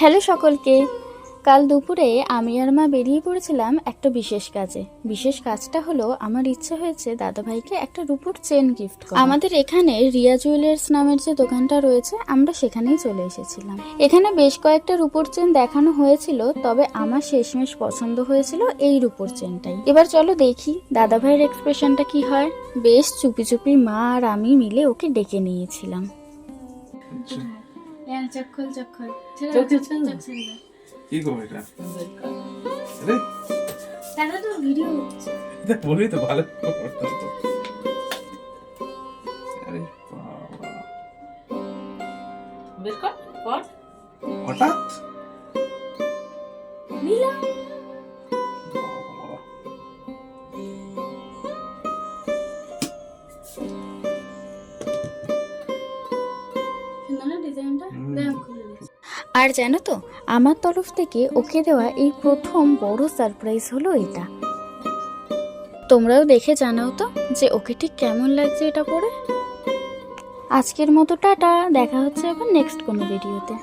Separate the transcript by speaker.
Speaker 1: Hello সকলকে। কাল দুপুরে আমি আর মা বেরিয়ে পড়েছিলাম একটা বিশেষ কাজে। বিশেষ কাজটা হলো আমার ইচ্ছে হয়েছে দাদাভাইকে একটা রূপুর চেন গিফট আমাদের এখানে রিয়া জুয়েলার্স নামের যে দোকানটা রয়েছে, আমরা সেখানেই চলে এসেছিলাম। এখানে বেশ কয়েকটা রূপোর চেন দেখানো হয়েছিল, তবে আমার শেষমেশ পছন্দ হয়েছিল এই রূপোর চেনটাই। এবার চলো দেখি দাদাভাইয়ের এক্সপ্রেশনটা কি হয়। বেশ চুপি চুপি মা আর আমি মিলে ওকে ডেকে নিয়েছিলাম। চোখ খোল চোখ খোল
Speaker 2: চোখ ছেড়ে দাও। কি করব এটা?
Speaker 1: দাদা তো ভিডিও হচ্ছে
Speaker 2: বলি তো ভালো আরে
Speaker 3: বের কর কর
Speaker 2: হঠাৎ?
Speaker 1: নিলাম আর জানো তো আমার তরফ থেকে ওকে দেওয়া এই প্রথম বড় সারপ্রাইজ হলো এটা। তোমরাও দেখে জানাও তো যে ওকে ঠিক কেমন লাগছে এটা পরে আজকের মতো টাটা দেখা হচ্ছে আবার নেক্সট কোনো ভিডিওতে